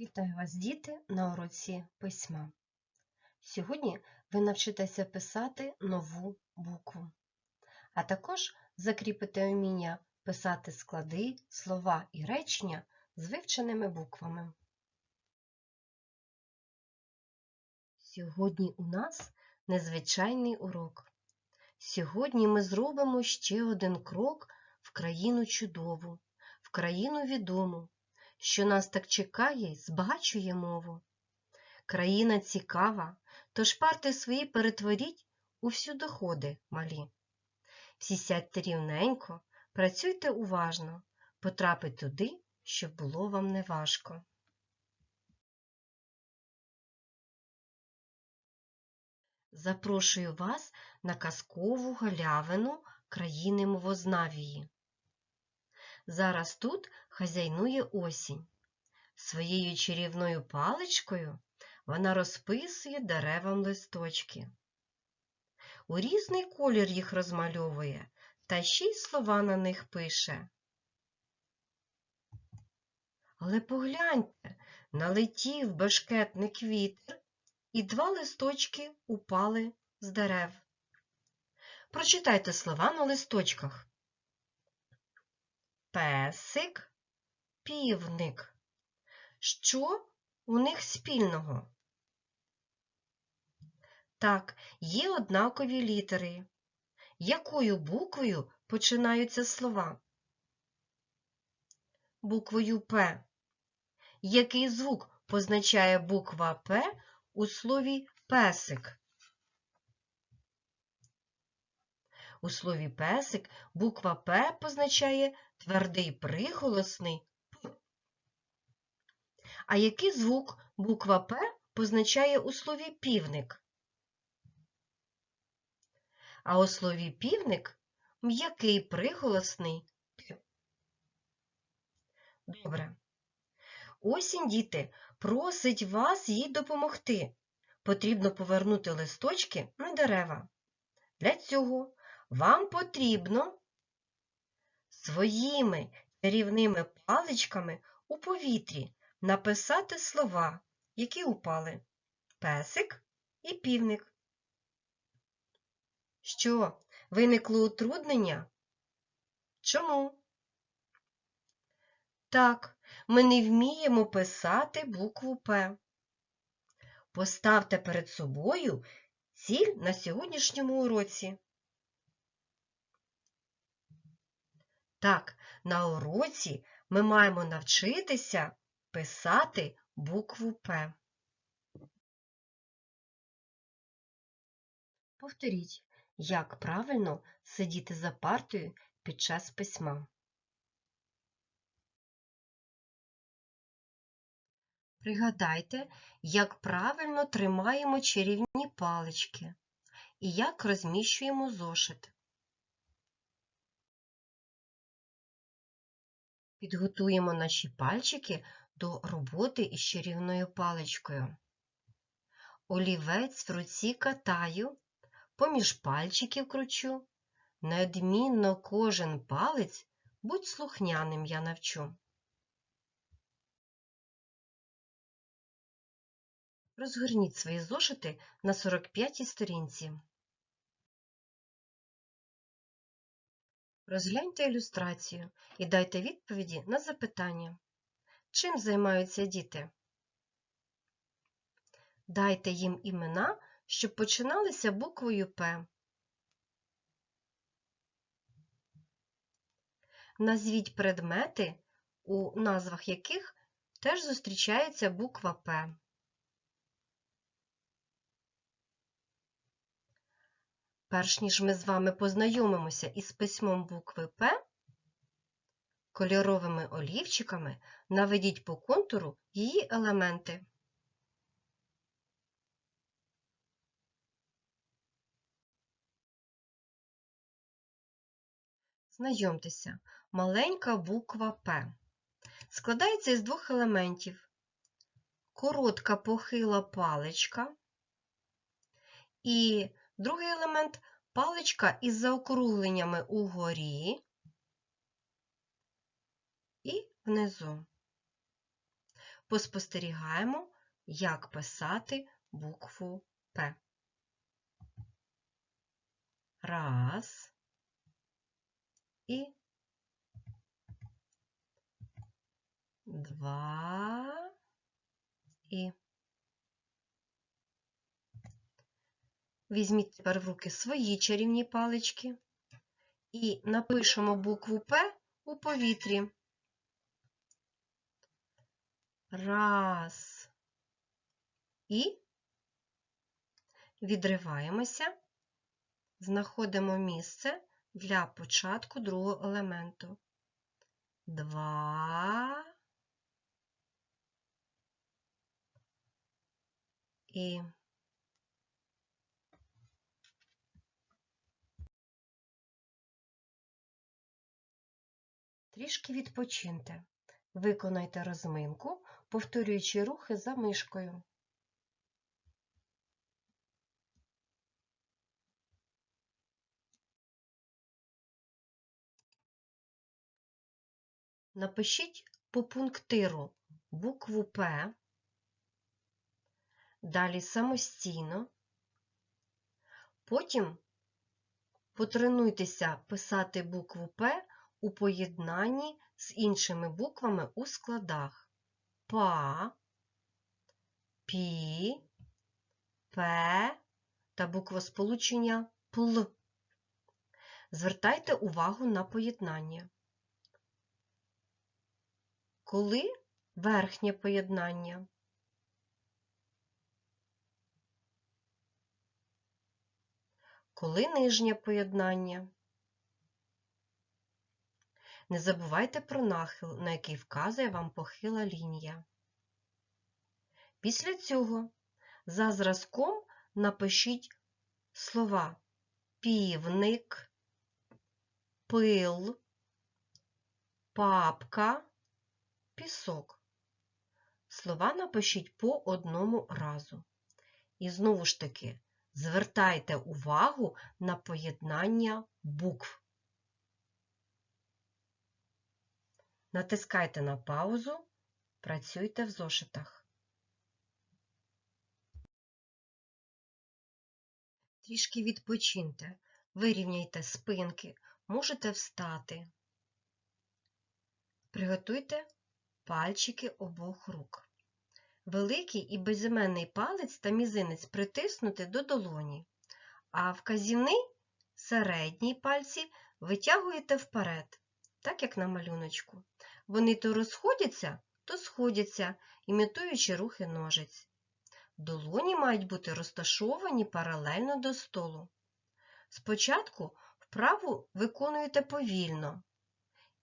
Вітаю вас, діти, на уроці письма. Сьогодні ви навчитеся писати нову букву, а також закріпите вміння писати склади, слова і речення з вивченими буквами. Сьогодні у нас незвичайний урок. Сьогодні ми зробимо ще один крок в країну чудову, в країну відому, що нас так чекає збагачує мову. Країна цікава, тож парти свої перетворіть у всюдоходи малі. Всі сядьте рівненько, працюйте уважно, потрапить туди, щоб було вам неважко. Запрошую вас на казкову галявину країни Мовознавії. Зараз тут хазяйнує осінь. Своєю чарівною паличкою вона розписує деревам листочки. У різний колір їх розмальовує та ще й слова на них пише. Але погляньте, налетів бешкетник вітер, і два листочки упали з дерев. Прочитайте слова на листочках. Песик, півник. Що у них спільного? Так, є однакові літери. Якою буквою починаються слова? Буквою П. Який звук позначає буква П у слові песик? У слові песик буква П позначає твердий приголосний П. А який звук буква П позначає у слові півник? А у слові півник м'який приголосний П. Добре. Осінь, діти, просить вас їй допомогти. Потрібно повернути листочки на дерева. Для цього вам потрібно своїми чарівними паличками у повітрі написати слова, які упали песик і півник. Що, виникло утруднення? Чому? Так, ми не вміємо писати букву П. Поставте перед собою ціль на сьогоднішньому уроці. Так, на уроці ми маємо навчитися писати букву П. Повторіть, як правильно сидіти за партою під час письма. Пригадайте, як правильно тримаємо чарівні палички і як розміщуємо зошит. Підготуємо наші пальчики до роботи із чарівною паличкою. Олівець в руці катаю, поміж пальчиків кручу, неодмінно кожен палець будь слухняним я навчу. Розгорніть свої зошити на 45-й сторінці. Розгляньте ілюстрацію і дайте відповіді на запитання. Чим займаються діти? Дайте їм імена, щоб починалися буквою П. Назвіть предмети, у назвах яких теж зустрічається буква П. Перш ніж ми з вами познайомимося із письмом букви П, кольоровими олівчиками наведіть по контуру її елементи. Знайомтеся, маленька буква П. Складається із двох елементів. Коротка похила паличка і Другий елемент паличка із заокругленнями угорі і внизу. поспостерігаємо, як писати букву П. Раз і два і. Візьміть тепер в руки свої чарівні палички і напишемо букву П у повітрі. Раз. І відриваємося, знаходимо місце для початку другого елементу. Два. І трішки відпочиньте. Виконайте розминку, повторюючи рухи за мишкою. Напишіть по пунктиру букву П, далі самостійно, потім потренуйтеся писати букву П у поєднанні з іншими буквами у складах ПА, ПІ, П та буквосполучення ПЛ. Звертайте увагу на поєднання. Коли верхнє поєднання? Коли нижнє поєднання? Не забувайте про нахил, на який вказує вам похила лінія. Після цього за зразком напишіть слова півник, пил, папка, пісок. Слова напишіть по одному разу. І знову ж таки, звертайте увагу на поєднання букв. Натискайте на паузу, працюйте в зошитах. Трішки відпочиньте, вирівняйте спинки, можете встати. Приготуйте пальчики обох рук. Великий і безіменний палець та мізинець притиснути до долоні, а вказівний середній пальці витягуєте вперед, так як на малюночку. Вони то розходяться, то сходяться, імітуючи рухи ножиць. Долоні мають бути розташовані паралельно до столу. Спочатку вправу виконуєте повільно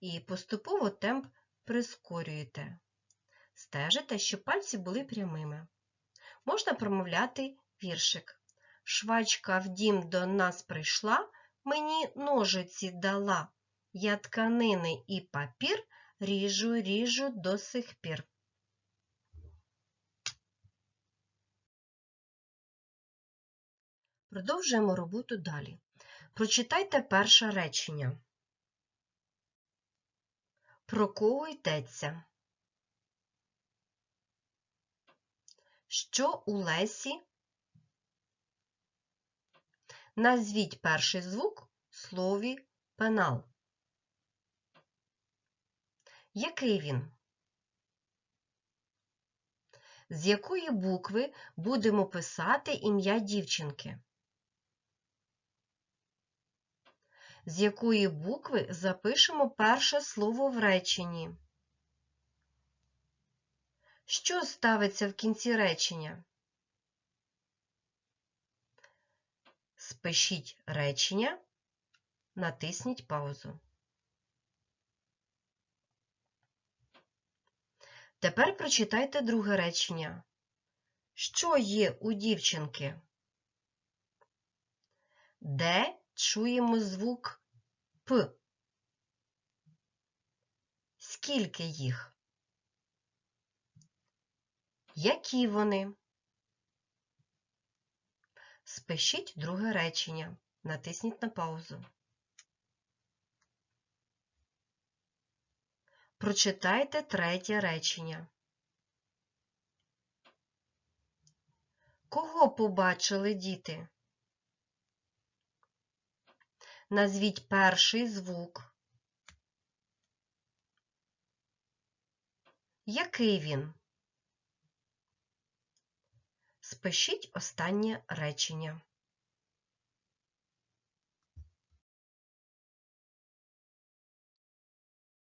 і поступово темп прискорюєте. Стежите, щоб пальці були прямими. Можна промовляти віршик. Швачка в дім до нас прийшла, мені ножиці дала. Я тканини і папір ріжу, ріжу до сих пір. Продовжуємо роботу далі. Прочитайте перше речення. Про кого йдеться? Що у Лесі? Назвіть перший звук в слові пенал. Який він? З якої букви будемо писати ім'я дівчинки? З якої букви запишемо перше слово в реченні? Що ставиться в кінці речення? Спишіть речення, натисніть паузу. Тепер прочитайте друге речення. Що є у дівчинки? Де чуємо звук П? Скільки їх? Які вони? Спишіть друге речення. Натисніть на паузу. Прочитайте третє речення. Кого побачили діти? Назвіть перший звук. Який він? Спишіть останнє речення.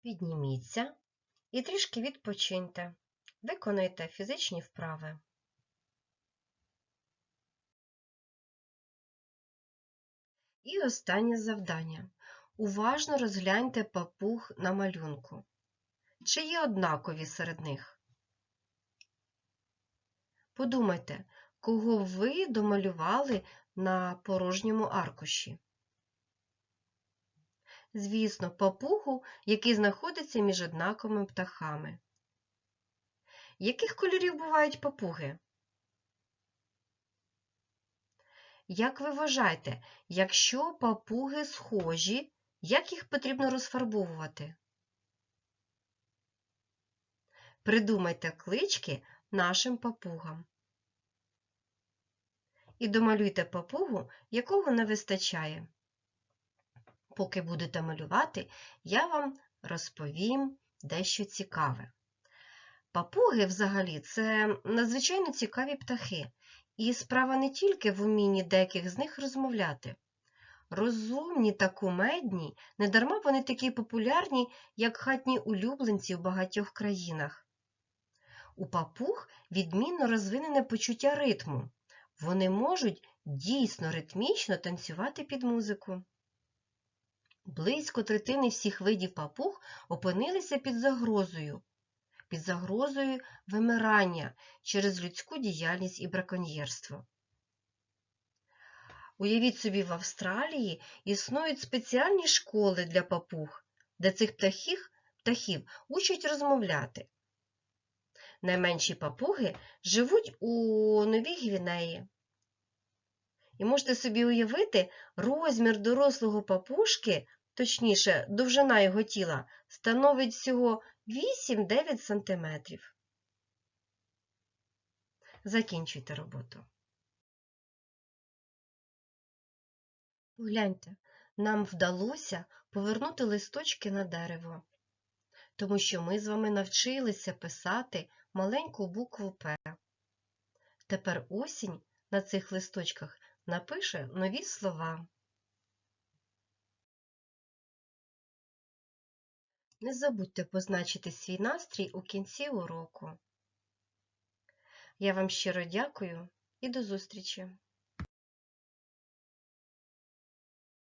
Підніміться і трішки відпочиньте. Виконуйте фізичні вправи. І останнє завдання. Уважно розгляньте папуг на малюнку. Чи є однакові серед них? Подумайте, кого ви домалювали на порожньому аркуші. Звісно, папугу, який знаходиться між однаковими птахами. Яких кольорів бувають папуги? Як ви вважаєте, якщо папуги схожі, як їх потрібно розфарбовувати? Придумайте клички нашим папугам. І домалюйте папугу, якого не вистачає. Поки будете малювати, я вам розповім дещо цікаве. Папуги взагалі це надзвичайно цікаві птахи, і справа не тільки в умінні деяких з них розмовляти. Розумні та кумедні, недарма вони такі популярні, як хатні улюбленці в багатьох країнах. У папуг відмінно розвинене почуття ритму. Вони можуть дійсно ритмічно танцювати під музику. Близько третини всіх видів папуг опинилися під загрозою, під загрозою вимирання через людську діяльність і браконьєрство. Уявіть собі, в Австралії існують спеціальні школи для папуг, де цих птахів, птахів учать розмовляти. Найменші папуги живуть у Новій Гвінеї. І можете собі уявити, розмір дорослого папушки, точніше, довжина його тіла, становить всього 8-9 см. Закінчуйте роботу. Погляньте, нам вдалося повернути листочки на дерево, тому що ми з вами навчилися писати маленьку букву П. Тепер осінь на цих листочках напише нові слова. Не забудьте позначити свій настрій у кінці уроку. Я вам щиро дякую і до зустрічі!